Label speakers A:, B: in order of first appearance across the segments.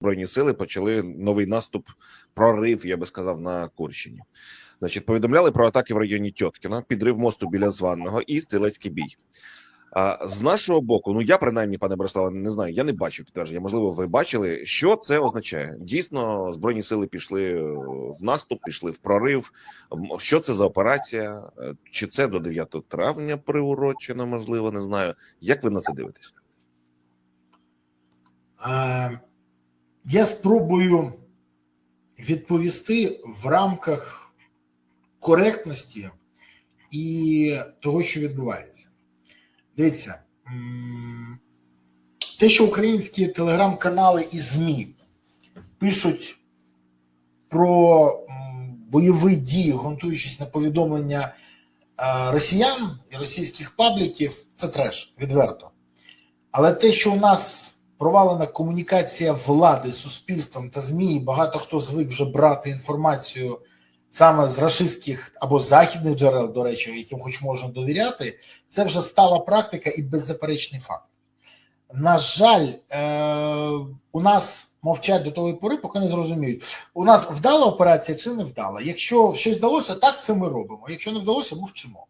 A: збройні сили почали новий наступ, прорив, я би сказав, на Курщині. Значить, повідомляли про атаки в районі Тьоткіна, підрив мосту біля Званного і стрілецький бій. А з нашого боку, ну я принаймні, пане Бориславе, не знаю, я не бачив підтвердження. Можливо, ви бачили, що це означає. Дійсно, збройні сили пішли в наступ, пішли в прорив. Що це за операція? Е, Чи це до 9 травня приурочено? Можливо, не знаю. Як ви на це дивитесь?
B: Е, Я спробую відповісти в рамках коректності і того, що відбувається. Дивіться, те, що українські телеграм-канали і ЗМІ пишуть про бойові дії, ґрунтуючись на повідомлення е, росіян і російських пабліків, це треш, відверто. Але те, що у нас провалена комунікація влади суспільством та ЗМІ, багато хто звик вже брати інформацію саме з рашистських або західних джерел, до речі, яким хоч можна довіряти, це вже стала практика і беззаперечний факт. На жаль, е- у нас мовчать до тої пори, поки не зрозуміють, у нас вдала операція чи не вдала. Якщо щось вдалося, так це ми робимо. Якщо не вдалося, мовчимо.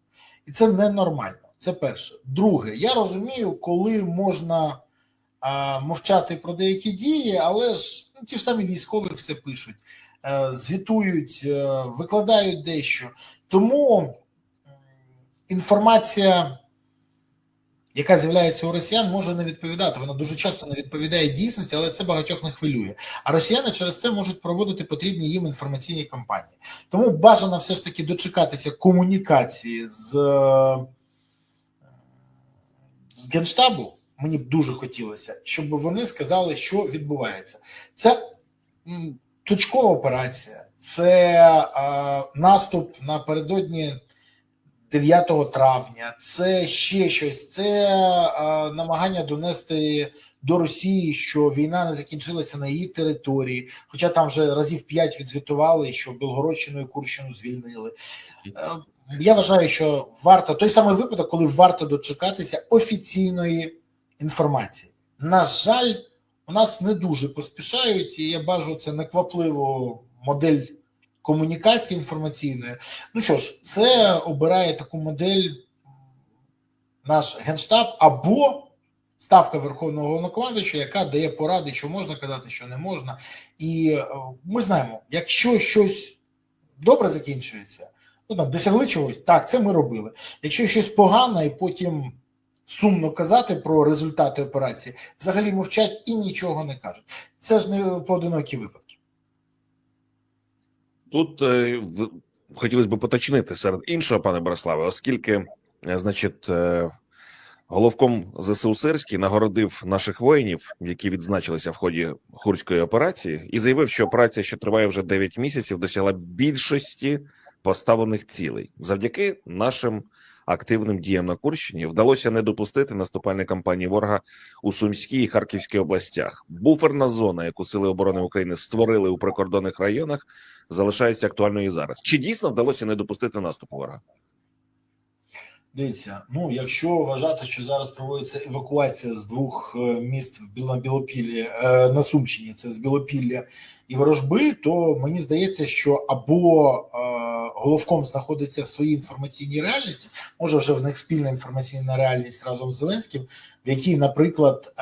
B: І це ненормально. Це перше. Друге, я розумію, коли можна а, мовчати про деякі дії, але ж ну, ті ж самі військові все пишуть, е, звітують, е, викладають дещо. Тому інформація, яка з'являється у росіян, може не відповідати. Вона дуже часто не відповідає дійсності, але це багатьох не хвилює. А росіяни через це можуть проводити потрібні їм інформаційні кампанії. Тому бажано все ж таки дочекатися комунікації з, е, з Генштабу. Мені б дуже хотілося, щоб вони сказали, що відбувається. Це точкова операція, це е, наступ напередодні 9 травня, це ще щось, це е, намагання донести до Росії, що війна не закінчилася на її території, хоча там вже разів п'ять відзвітували, що Білгородщину і Курщину звільнили. Е, я вважаю, що варто той самий випадок, коли варто дочекатися офіційної інформації. На жаль, у нас не дуже поспішають, і я бачу це неквапливу модель комунікації інформаційної. Ну що ж, це обирає таку модель наш генштаб або ставка Верховного Головнокомандуюча, яка дає поради, що можна казати, що не можна. І е, ми знаємо, якщо щось добре закінчується, ну там досягли чогось, так, це ми робили. Якщо щось погано, і потім сумно казати про результати операції, взагалі мовчать і нічого не кажуть. Це ж не поодинокі випадки.
A: Тут е, хотілося б поточнити серед іншого, пане Бориславе, оскільки, е, значить, е, головком ЗСУ Сирський нагородив наших воїнів, які відзначилися в ході Хурської операції, і заявив, що операція, що триває вже 9 місяців, досягла більшості поставлених цілей завдяки нашим активним діям на Курщині вдалося не допустити наступальної кампанії ворога у Сумській і Харківській областях. Буферна зона, яку сили оборони України створили у прикордонних районах, залишається актуальною і зараз. Чи дійсно вдалося не допустити наступу ворога?
B: Дивіться, ну якщо вважати, що зараз проводиться евакуація з двох е, міст в Біл- на Білопіллі е, на Сумщині, це з Білопілля і Ворожби, то мені здається, що або е, головком знаходиться в своїй інформаційній реальності, може вже в них спільна інформаційна реальність разом з Зеленським, в якій, наприклад,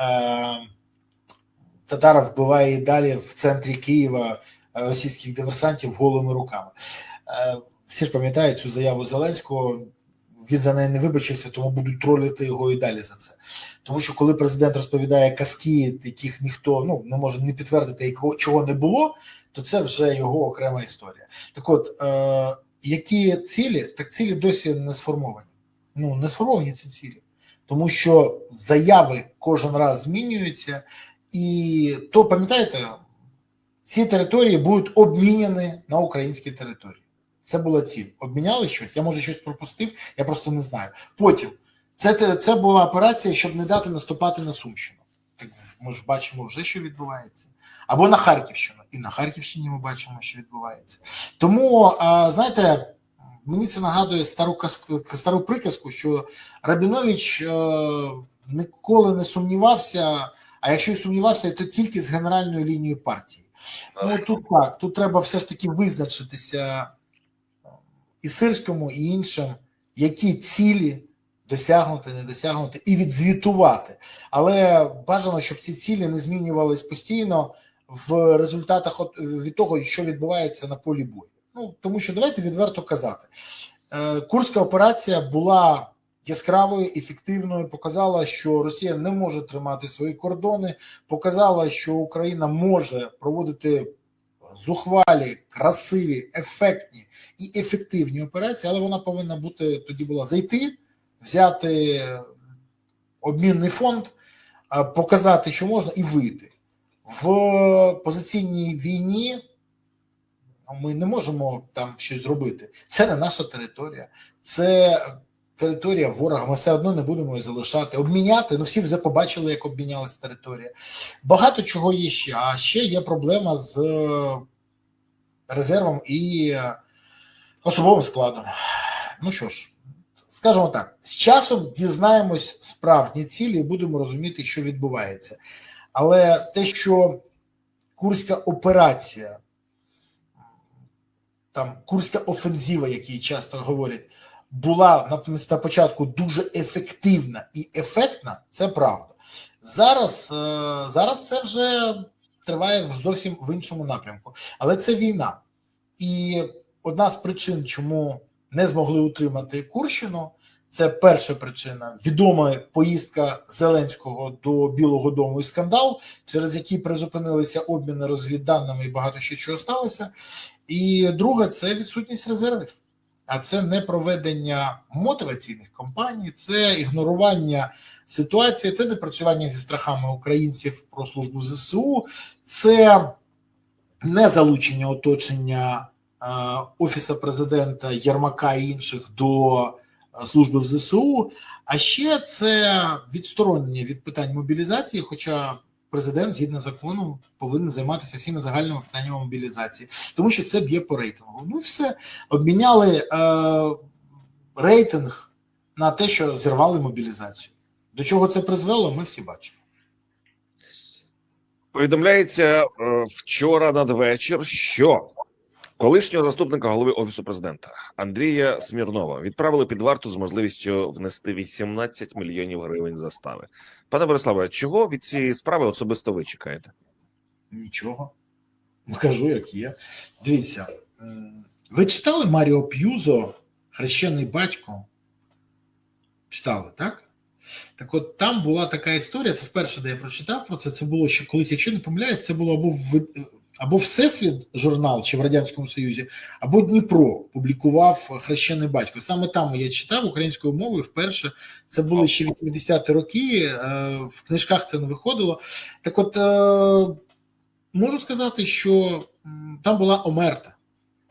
B: Татаров вбиває і далі в центрі Києва російських диверсантів голими руками. Всі ж пам'ятають цю заяву Зеленського. Він за неї не вибачився, тому будуть тролити його і далі за це. Тому що коли президент розповідає казки, яких ніхто ну не може не підтвердити, якого чого не було, то це вже його окрема історія. Так, от е, які цілі, так цілі досі не сформовані. Ну не сформовані ці цілі, тому що заяви кожен раз змінюються, і то пам'ятаєте, ці території будуть обміняні на українські території. Це була ціль. Обміняли щось. Я може щось пропустив, я просто не знаю. Потім це, це була операція, щоб не дати наступати на Сумщину. Так ми ж бачимо вже, що відбувається. Або на Харківщину. І на Харківщині ми бачимо, що відбувається. Тому, знаєте, мені це нагадує стару казку, стару приказку, що Рабінович е, ніколи не сумнівався А якщо і сумнівався, то тільки з генеральною лінією партії. Ну тут так, тут треба все ж таки визначитися і сирському, і іншим, які цілі досягнути, не досягнути, і відзвітувати. Але бажано, щоб ці цілі не змінювались постійно в результатах от, від того, що відбувається на полі бою. Ну тому що давайте відверто казати. Е, Курська операція була яскравою, ефективною. Показала, що Росія не може тримати свої кордони. Показала, що Україна може проводити зухвалі, красиві, ефектні і ефективні операції, але вона повинна бути тоді була зайти, взяти обмінний фонд, показати, що можна, і вийти в позиційній війні. ну, Ми не можемо там щось зробити. Це не наша територія, це територія ворога. Ми все одно не будемо її залишати. Обміняти. Ну всі вже побачили, як обмінялася територія. Багато чого є ще. А ще є проблема з е, резервом і особовим складом. Ну що ж, скажімо так, з часом дізнаємось справжні цілі і будемо розуміти, що відбувається. Але те, що Курська операція, там Курська офензива, як її часто говорять, була на, початку дуже ефективна і ефектна, це правда. Зараз, е, зараз це вже триває зовсім в іншому напрямку. Але це війна. І одна з причин, чому не змогли утримати Курщину, це перша причина відома поїздка Зеленського до Білого Дому і скандал, через який призупинилися обміни розвідданими і багато ще чого сталося. І друга це відсутність резервів. А це не проведення мотиваційних кампаній, це ігнорування ситуації, це непрацювання зі страхами українців про службу ЗСУ, це не залучення оточення е, офіса президента Єрмака і інших до е, служби в ЗСУ. А ще це відсторонення від питань мобілізації. Хоча президент, згідно закону, повинен займатися всіми загальними питаннями мобілізації, тому що це б'є по рейтингу. Ну, все обміняли е, рейтинг на те, що зірвали мобілізацію. До чого це призвело, ми всі бачимо.
A: Повідомляється е, вчора надвечір, що колишнього заступника голови офісу президента Андрія Смірнова відправили під варту з можливістю внести 18 мільйонів гривень застави. Пане Бориславе, чого від цієї справи особисто ви чекаєте?
B: Нічого. Кажу, як є. Дивіться, ви читали Маріо П'юзо, хрещений батько? Читали, так? Так от там була така історія, це вперше, де я прочитав про це. Це було ще колись, якщо не помиляюсь, це було або в або Всесвіт журнал чи в Радянському Союзі, або Дніпро публікував хрещений батько. Саме там я читав українською мовою вперше. Це були ще 80-ті роки. е, В книжках це не виходило. Так, от е, можу сказати, що там була омерта.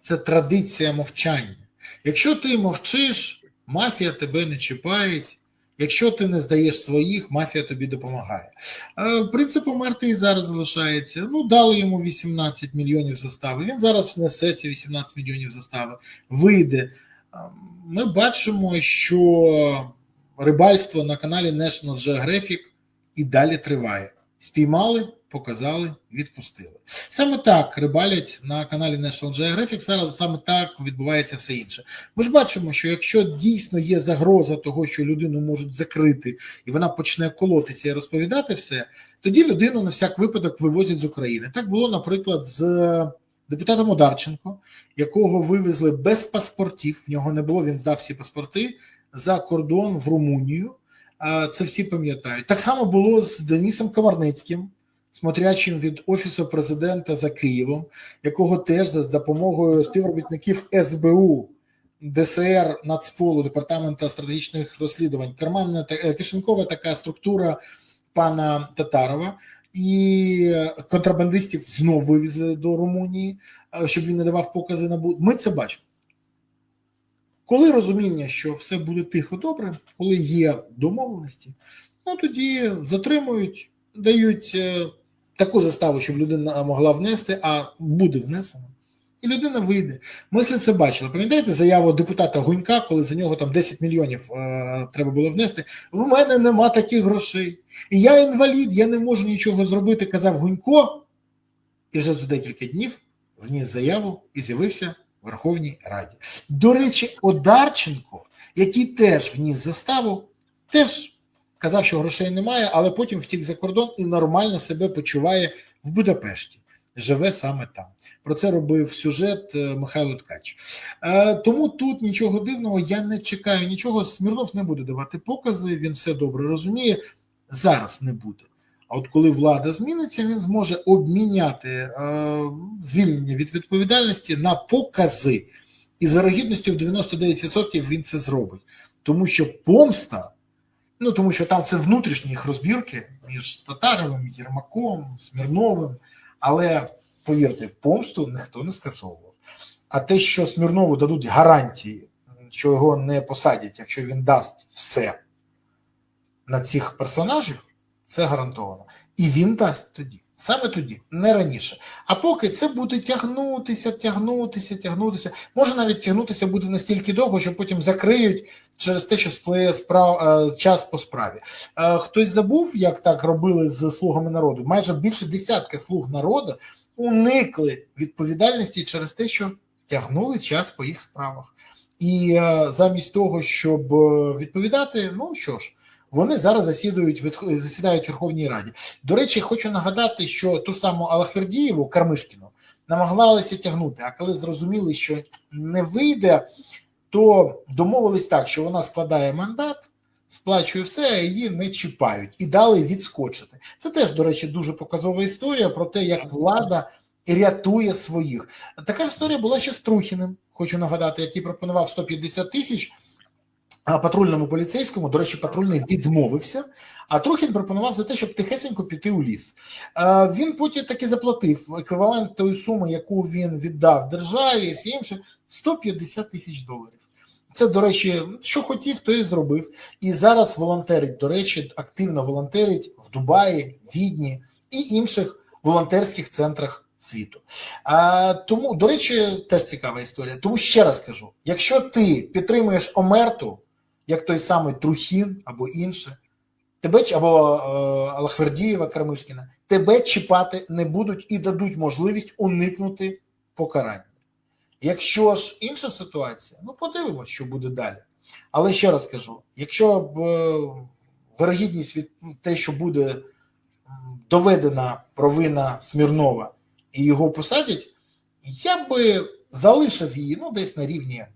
B: Це традиція мовчання. Якщо ти мовчиш, мафія тебе не чіпають. Якщо ти не здаєш своїх, мафія тобі допомагає. Е, Принцип омерти і зараз залишається. Ну, дали йому 18 мільйонів застави. Він зараз внесе ці 18 мільйонів застави, вийде. Е, Ми бачимо, що рибальство на каналі National Geographic і далі триває. Спіймали, показали, відпустили. Саме так рибалять на каналі National Geographic. Зараз саме так відбувається все інше. Ми ж бачимо, що якщо дійсно є загроза того, що людину можуть закрити, і вона почне колотися і розповідати все, тоді людину на всяк випадок вивозять з України. Так було, наприклад, з депутатом Одарченко, якого вивезли без паспортів. В нього не було, він здав всі паспорти за кордон в Румунію. Це всі пам'ятають. Так само було з Денисом Комарницьким, смотрячим від офісу президента за Києвом, якого теж за допомогою співробітників СБУ, ДСР, Нацполу, департамента стратегічних розслідувань, карманна е, така структура пана Татарова. І контрабандистів знов вивезли до Румунії, е, щоб він не давав покази НАБУ. Ми це бачимо. Коли розуміння, що все буде тихо добре, коли є домовленості, ну тоді затримують, дають е, таку заставу, щоб людина могла внести, а буде внесена. І людина вийде. Ми все це бачили. Пам'ятаєте заяву депутата Гунька, коли за нього там 10 мільйонів е, треба було внести. В мене нема таких грошей. І я інвалід, я не можу нічого зробити, казав Гунько. І вже за декілька днів вніс заяву і з'явився в Верховній Раді. До речі, Одарченко, який теж вніс заставу, теж казав, що грошей немає, але потім втік за кордон і нормально себе почуває в Будапешті. Живе саме там. Про це робив сюжет е, Михайло Ткач. Е, тому тут нічого дивного, я не чекаю нічого. Смірнов не буде давати покази, він все добре розуміє. Зараз не буде. А от коли влада зміниться, він зможе обміняти е, звільнення від відповідальності на покази. І з вирогідністю в 99% він це зробить. Тому що помста, ну тому що там це внутрішні їх розбірки між Татаровим, Єрмаком, Смірновим. Але повірте, помсту ніхто не скасовував. А те, що Смірнову дадуть гарантії, що його не посадять, якщо він дасть все на цих персонажів, це гарантовано. І він дасть тоді. Саме тоді, не раніше. А поки це буде тягнутися, тягнутися, тягнутися. Може навіть тягнутися буде настільки довго, що потім закриють через те, що сплиє справ е, час по справі. Е, Хтось забув, як так робили з слугами народу. Майже більше десятка слуг народу уникли відповідальності через те, що тягнули час по їх справах. І е, замість того, щоб відповідати, ну що ж. Вони зараз засідають від- засідають в Верховній Раді. До речі, хочу нагадати, що ту ж саму Алахвердієву Кармишкіну намагалися тягнути. А коли зрозуміли, що не вийде, то домовились так, що вона складає мандат, сплачує все, а її не чіпають і дали відскочити. Це теж, до речі, дуже показова історія про те, як влада рятує своїх. Така ж історія була ще з Трухіним. Хочу нагадати, який пропонував 150 тисяч. Патрульному поліцейському, до речі, патрульний відмовився, а Трухін пропонував за те, щоб тихесенько піти у ліс. Він потім таки заплатив еквівалент тої суми, яку він віддав державі і всі інше, 150 тисяч доларів. Це, до речі, що хотів, то і зробив. І зараз волонтерить, до речі, активно волонтерить в Дубаї, Відні і інших волонтерських центрах світу. А, тому, до речі, теж цікава історія. Тому ще раз кажу: якщо ти підтримуєш Омерту, як той самий Трухін або інше, тебе або е, Алахвердієва Кармишкіна, тебе чіпати не будуть і дадуть можливість уникнути покарання. Якщо ж інша ситуація, ну подивимось, що буде далі. Але ще раз кажу: якщо б е, вирогідність від те, що буде доведена провина Смірнова і його посадять, я би залишив її ну, десь на рівні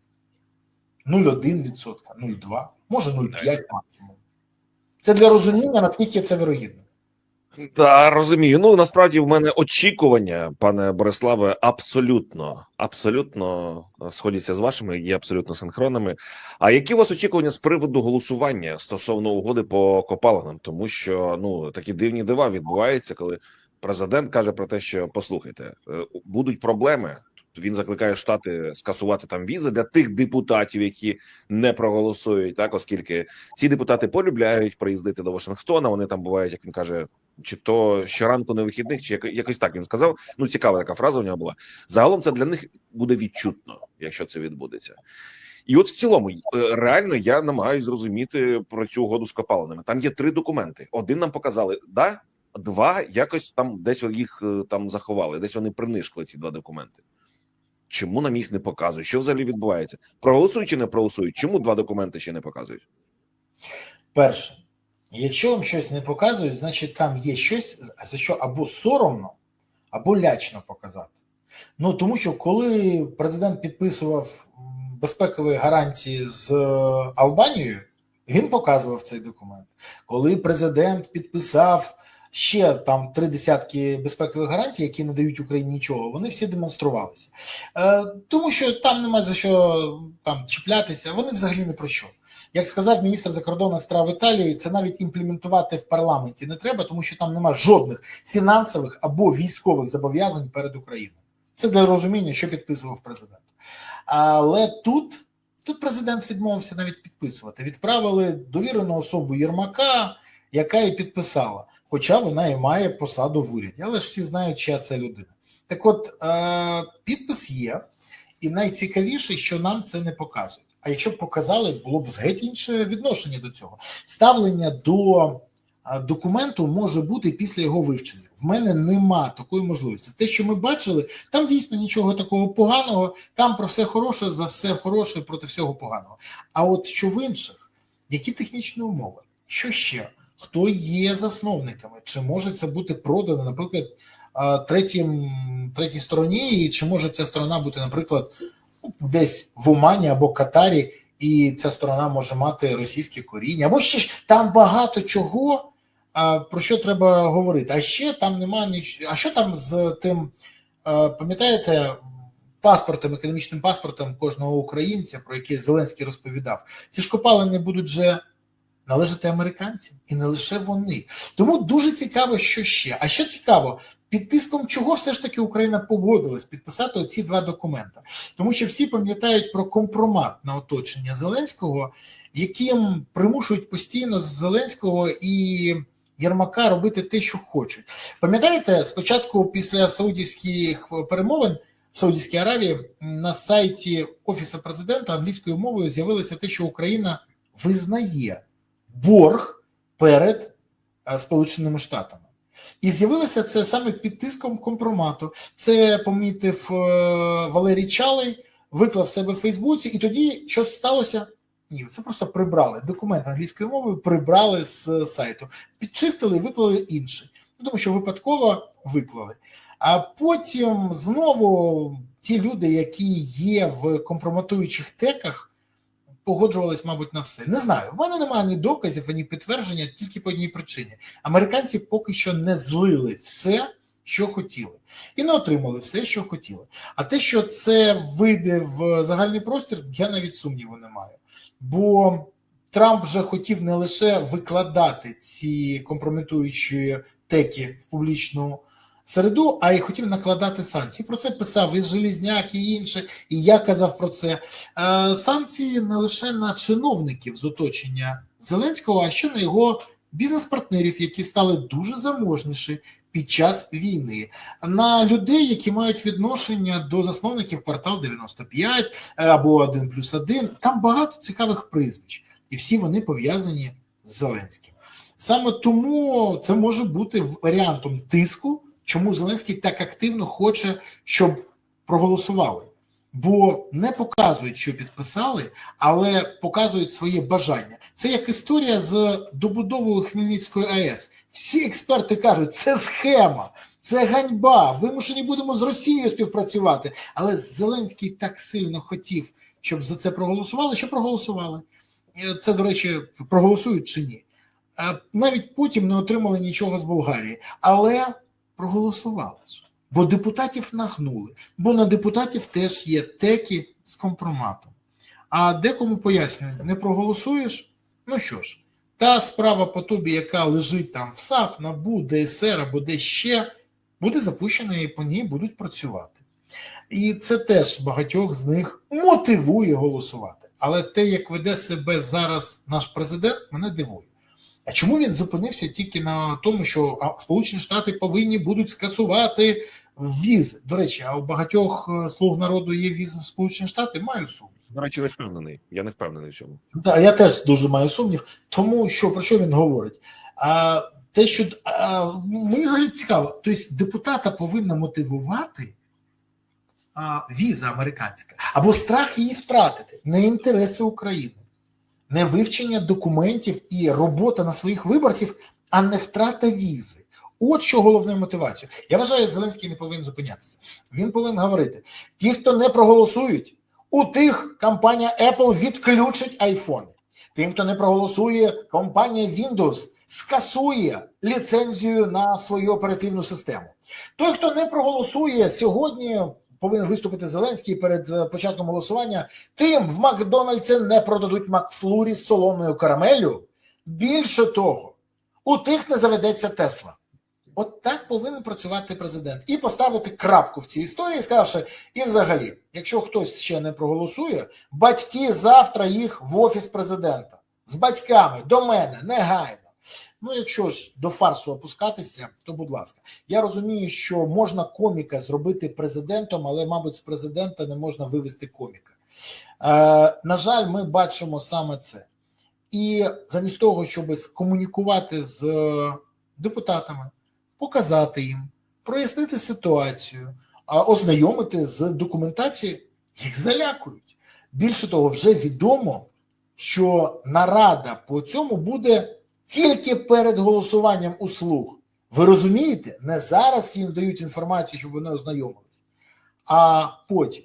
B: 0,1%, 0,2%, може 0,5% максимум. Це для розуміння, наскільки це вирогідно.
A: Та розумію. Ну насправді в мене очікування, пане Бориславе, абсолютно, абсолютно е, сходяться з вашими, є абсолютно синхронними. А які у вас очікування з приводу голосування стосовно угоди по копалинам? Тому що ну такі дивні дива відбуваються, коли президент каже про те, що послухайте, е, будуть проблеми. Він закликає штати скасувати там візи для тих депутатів, які не проголосують, так оскільки ці депутати полюбляють приїздити до Вашингтона. Вони там бувають, як він каже, чи то щоранку на вихідних, чи яко- якось так він сказав. Ну цікава така фраза у нього була. Загалом це для них буде відчутно, якщо це відбудеться. І от в цілому, е, реально, я намагаюся зрозуміти про цю угоду з копалинами. Там є три документи. Один нам показали, да, два якось там десь їх е, там заховали, десь вони принишкли ці два документи. Чому нам їх не показують? Що взагалі відбувається? Проголосують чи не проголосують? Чому два документи ще не показують?
B: Перше, якщо вам щось не показують, значить там є щось, за що або соромно, або лячно показати. Ну тому що коли президент підписував безпекові гарантії з е, Албанією, він показував цей документ. Коли президент підписав ще там три десятки безпекових гарантій, які не дають Україні нічого, вони всі демонструвалися. Е, тому що там нема за що там чіплятися, вони взагалі не про що. Як сказав міністр закордонних справ Італії, це навіть імплементувати в парламенті не треба, тому що там нема жодних фінансових або військових зобов'язань перед Україною. Це для розуміння, що підписував президент. Але тут, тут президент відмовився навіть підписувати. Відправили довірену особу Єрмака, яка і підписала, хоча вона і має посаду в уряді. Але ж всі знають, чия це людина. Так от, е, підпис є, і найцікавіше, що нам це не показують. А якщо б показали, було б геть інше відношення до цього. Ставлення до е, документу може бути після його вивчення. В мене нема такої можливості. Те, що ми бачили, там дійсно нічого такого поганого, там про все хороше, за все хороше, проти всього поганого. А от що в інших, які технічні умови? Що ще? Хто є засновниками? Чи може це бути продано, наприклад, третім, третій стороні, і чи може ця сторона бути, наприклад, ну, десь в Омані або Катарі, і ця сторона може мати російське коріння, або ще там багато чого, а, про що треба говорити. А ще там немає ніч... А що там з тим, пам'ятаєте, паспортом, економічним паспортом кожного українця, про який Зеленський розповідав? Ці ж копалини будуть вже належати американцям, і не лише вони. Тому дуже цікаво, що ще. А ще цікаво, під тиском чого все ж таки Україна погодилась підписати оці два документи, тому що всі пам'ятають про компромат на оточення Зеленського, яким примушують постійно Зеленського і Єрмака робити те, що хочуть. Пам'ятаєте, спочатку після саудівських перемовин в Саудівській Аравії на сайті Офісу президента англійською мовою з'явилося те, що Україна визнає борг перед е, Сполученими Штатами. І з'явилося це саме під тиском компромату. Це помітив е, Валерій Чалий, виклав себе в Фейсбуці, і тоді що сталося? Ні, це просто прибрали документ англійською мовою, прибрали з сайту, підчистили і виклали інший. Ну, тому що випадково виклали. А потім знову ті люди, які є в компроматуючих теках, погоджувались, мабуть, на все. Не знаю. В мене немає ні доказів, ані підтвердження, тільки по одній причині. Американці поки що не злили все, що хотіли, і не отримали все, що хотіли. А те, що це вийде в загальний простір, я навіть сумніву не маю. Бо Трамп вже хотів не лише викладати ці компрометуючі теки в публічну середу, а й хотів накладати санкції. Про це писав і Желізняк, і інші, і я казав про це. Е, Санкції не лише на чиновників з оточення Зеленського, а ще на його бізнес-партнерів, які стали дуже заможніші під час війни, на людей, які мають відношення до засновників квартал 95 е, або 1 плюс 1. Там багато цікавих прізвищ, і всі вони пов'язані з Зеленським. Саме тому це може бути варіантом тиску, чому Зеленський так активно хоче, щоб проголосували. Бо не показують, що підписали, але показують своє бажання. Це як історія з добудовою Хмельницької АЕС. Всі експерти кажуть, це схема, це ганьба. Вимушені будемо з Росією співпрацювати. Але Зеленський так сильно хотів, щоб за це проголосували, що проголосували. Е, Це, до речі, проголосують чи ні. Навіть потім не отримали нічого з Болгарії, але проголосували ж. Бо депутатів нагнули, бо на депутатів теж є теки з компроматом. А декому пояснюють, не проголосуєш? Ну що ж, та справа по тобі, яка лежить там в САП, НАБУ, ДСР або де ще, буде запущена і по ній будуть працювати. І це теж багатьох з них мотивує голосувати. Але те, як веде себе зараз наш президент, мене дивує. А чому він зупинився тільки на тому, що Сполучені Штати повинні будуть скасувати візи? До речі, а у багатьох е, слуг народу є візи в Сполучені Штати? Маю сумнів.
A: До речі, не впевнений. Я не впевнений в цьому.
B: Да, я теж дуже маю сумнів, тому що про що він говорить? А те, що а, мені взагалі цікаво, тобто депутата повинна мотивувати а, віза американська або страх її втратити, не інтереси України, не вивчення документів і робота на своїх виборців, а не втрата візи. От що головною мотивацією. Я вважаю, Зеленський не повинен зупинятися. Він повинен говорити: ті, хто не проголосують, у тих компанія Apple відключить айфони. Тим, хто не проголосує, компанія Windows скасує ліцензію на свою оперативну систему. Той, хто не проголосує сьогодні, повинен виступити Зеленський перед е, початком голосування. Тим в Макдональдсі не продадуть Макфлурі з солоною карамелю. Більше того, у тих не заведеться Тесла. От так повинен працювати президент і поставити крапку в цій історії, сказавши, і взагалі, якщо хтось ще не проголосує, батьки завтра їх в офіс президента з батьками до мене негайно. Ну, якщо ж до фарсу опускатися, то будь ласка. Я розумію, що можна коміка зробити президентом, але, мабуть, з президента не можна вивести коміка. Е, на жаль, ми бачимо саме це. І замість того, щоб скомунікувати з депутатами, показати їм, прояснити ситуацію, ознайомити з документацією, їх залякують. Більше того, вже відомо, що нарада по цьому буде тільки перед голосуванням услуг. Ви розумієте, не зараз їм дають інформацію, щоб вони ознайомились, а потім.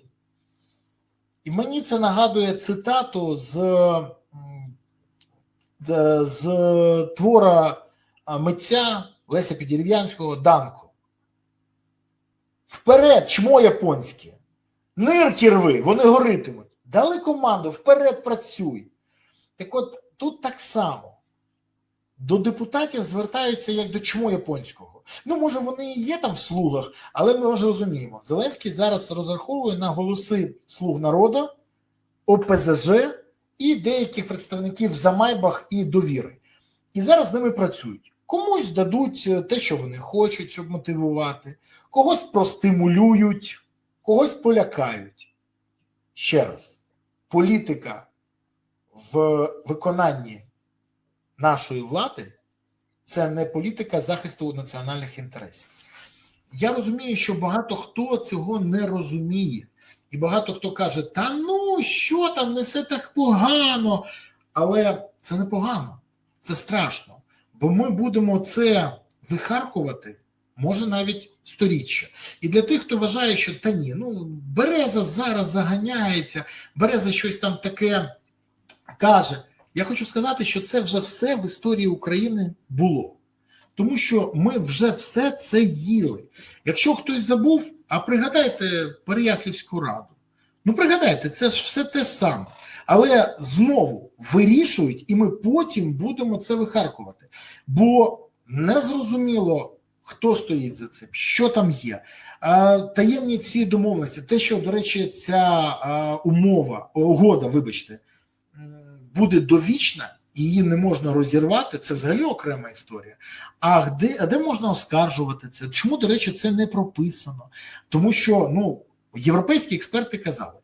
B: І мені це нагадує цитату з, з твора митця Леся Підірв'янського Данко. Вперед, чмо японське, нирки рви, вони горитимуть. Дали команду, вперед працюй. Так от тут так само до депутатів звертаються як до чмо японського. Ну, може, вони і є там в слугах, але ми вже розуміємо. Зеленський зараз розраховує на голоси слуг народу, ОПЗЖ і деяких представників Замайбах і довіри. І зараз з ними працюють. Комусь дадуть е, те, що вони хочуть, щоб мотивувати, когось простимулюють, когось полякають. Ще раз, політика в виконанні нашої влади це не політика захисту національних інтересів. Я розумію, що багато хто цього не розуміє, і багато хто каже: та ну що там, не все так погано. Але це не погано, це страшно. Бо ми будемо це вихаркувати, може навіть сторіччя. І для тих, хто вважає, що та ні, ну береза зараз заганяється, береза щось там таке каже. Я хочу сказати, що це вже все в історії України було. Тому що ми вже все це їли. Якщо хтось забув, а пригадайте Переяслівську раду. Ну, пригадайте, це ж все те саме. Але знову вирішують, і ми потім будемо це вихаркувати. Бо не зрозуміло, хто стоїть за цим, що там є. Таємні ці домовленості, те, що, до речі, ця умова, угода, вибачте, буде довічна, і її не можна розірвати, це взагалі окрема історія. А де, а де можна оскаржувати це? Чому, до речі, це не прописано? Тому що ну, європейські експерти казали,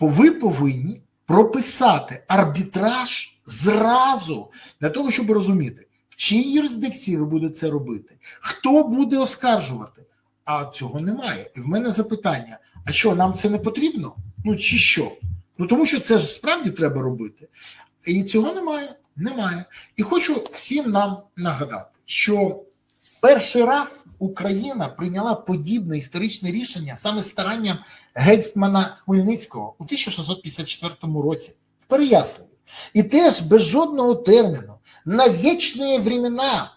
B: ви повинні прописати арбітраж зразу для того, щоб розуміти, в чиїй юрисдикції ви будете це робити, хто буде оскаржувати. А цього немає. І в мене запитання: а що, нам це не потрібно? Ну чи що? Ну тому що це ж справді треба робити. І цього немає. Немає. І хочу всім нам нагадати, що перший раз Україна прийняла подібне історичне рішення саме старанням гетьмана Хмельницького у 1654 році в Переяславі. І теж без жодного терміну на вічні времена.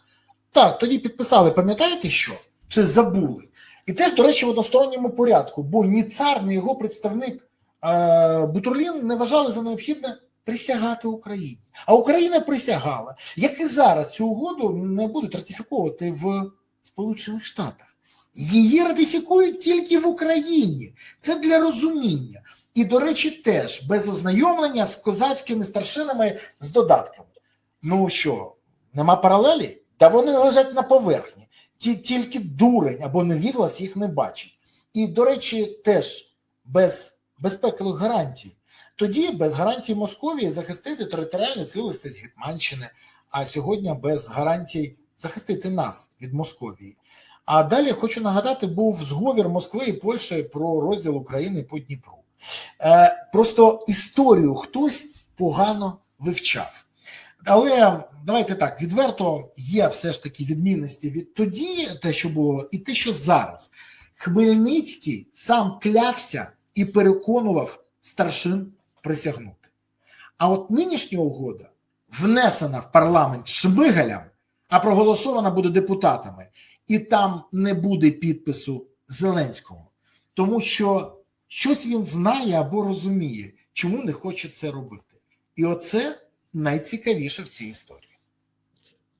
B: Так, тоді підписали, пам'ятаєте що? Чи забули? І теж, до речі, в односторонньому порядку, бо ні цар, ні його представник е, Бутурлін не вважали за необхідне присягати Україні. А Україна присягала, як і зараз цю угоду не будуть ратифіковувати в Сполучених Штатах. Її ратифікують тільки в Україні. Це для розуміння. І, до речі, теж без ознайомлення з козацькими старшинами з додатками. Ну що, нема паралелі? Та вони лежать на поверхні. Ті, тільки дурень або невіглас їх не бачить. І, до речі, теж без безпекових гарантій. Тоді без гарантій Московії захистити територіальну цілісність Гетьманщини, а сьогодні без гарантій захистити нас від Московії. А далі хочу нагадати, був зговір Москви і Польщі про розділ України по Дніпру. Е, просто історію хтось погано вивчав. Але давайте так, відверто є все ж таки відмінності від тоді, те, що було, і те, що зараз. Хмельницький сам клявся і переконував старшин присягнути. А от нинішня угода внесена в парламент Шмигалям, а проголосована буде депутатами, і там не буде підпису Зеленського, тому що щось він знає або розуміє, чому не хоче це робити. І оце найцікавіше в цій історії.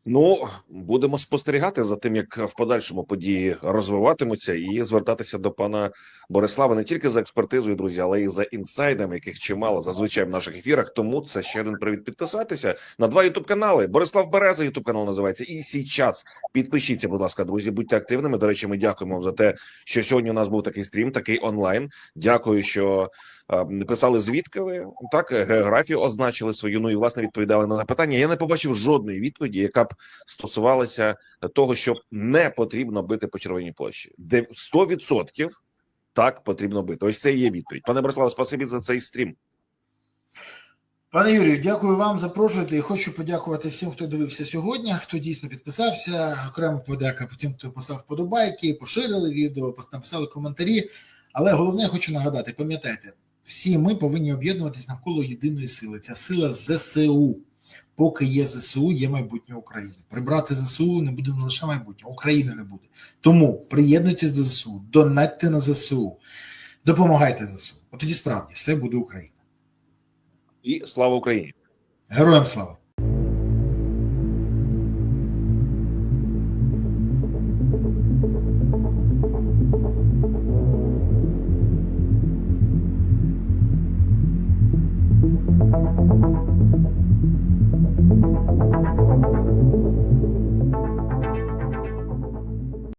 A: Ну будемо спостерігати за тим, як в подальшому події розвиватимуться, і звертатися до пана Борислава не тільки за експертизою, друзі, але й за інсайдами, яких чимало зазвичай в наших ефірах. Тому це ще один привід підписатися на два ютуб канали. Борислав Береза, ютуб канал називається. І сейчас підпишіться, будь ласка, друзі, будьте активними. До речі, ми дякуємо вам за те, що сьогодні у нас був такий стрім, такий онлайн. Дякую, що писали звідки ви так географію означили свою. Ну і власне відповідали на запитання. Я не побачив жодної відповіді, яка б стосувалася того, що не потрібно бити по червоній площі, де 100% так потрібно бити. Ось це і є відповідь. Пане Бориславе, спасибі за цей стрім.
B: Пане Юрію, дякую вам. Запрошуйте і хочу подякувати всім, хто дивився сьогодні, хто дійсно підписався. Окремо подяка тим, хто поставив вподобайки, поширили відео, написали коментарі. Але головне, хочу нагадати: пам'ятайте, всі ми повинні об'єднуватись навколо єдиної сили. Ця сила ЗСУ. Поки є ЗСУ, є майбутнє України. Прибрати ЗСУ не буде не лише майбутнє, України не буде. Тому приєднуйтесь до ЗСУ, донатьте на ЗСУ, допомагайте ЗСУ. От тоді справді все буде Україна.
A: І слава Україні!
B: Героям слава!